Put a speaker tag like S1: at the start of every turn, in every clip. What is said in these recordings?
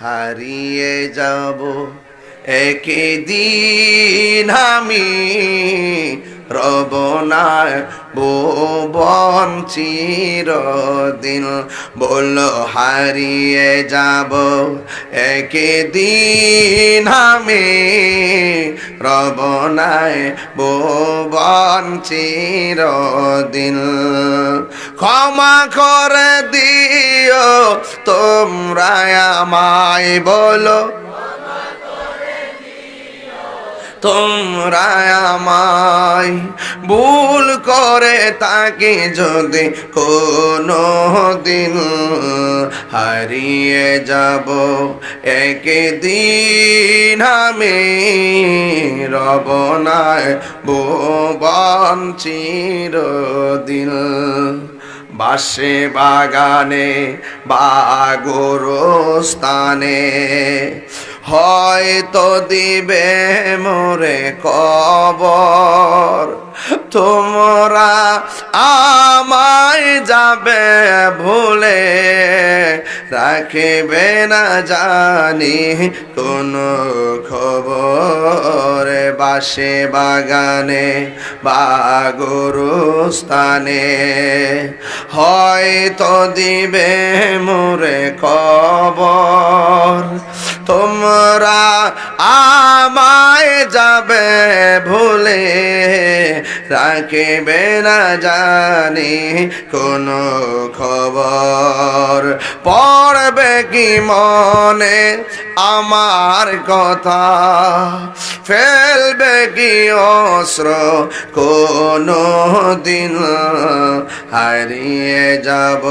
S1: হারিয়ে যাব একদিন আমি। রব না ভুবন চিরদিন বল হারিয়ে যাব একদিন আমি রব নাই ভুবন চিরদিন। ক্ষমা করে দিও তোমরা আমায় বলো তোমরা আমায় ভুল করে তাকে যদি কোনো দিন হারিয়ে যাব একদিন আমি রব নাই ভুবন চিরদিন। বাসে বাগানে বাগরস্থানে হয়তো দিবে মোরে কবর। তোমরা আমায় যাবে ভুলে, রাখিবে না জানি কোনো খবর বাসে বাগানে বাগরস্থানে হয়তো দিবে মোরে কবর আমায় যাবে ভুলে রাখিবে না জানি কোনো খবর। পড়বে কি মনে আমার কথা? ফেলবে কি অস্ত্র কোনো দিন হারিয়ে যাব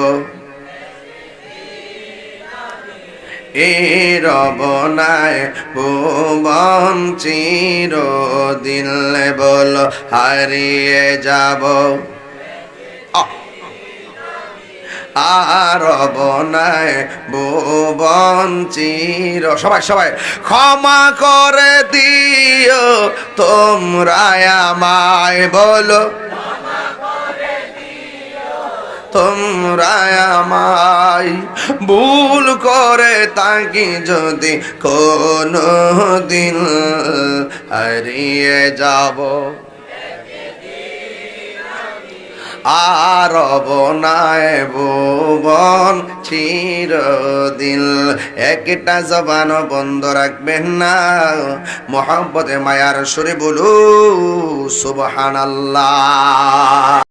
S1: রবনায় ভুবন দিলে বল হারিয়ে যাব। আর বনায় চির, সবাই সবাই, ক্ষমা করে দিও তোমরা আমায় বলো। তোমরা আমায় ভুল করে তাকি যদি কোনো দিন হারিয়ে যাব। আর বনায় ভুবন চিরদিন। একটা জবান বন্ধ রাখবেন না। মোহাম্মতে মায়ার সুরে বলু, সুবহানাল্লাহ।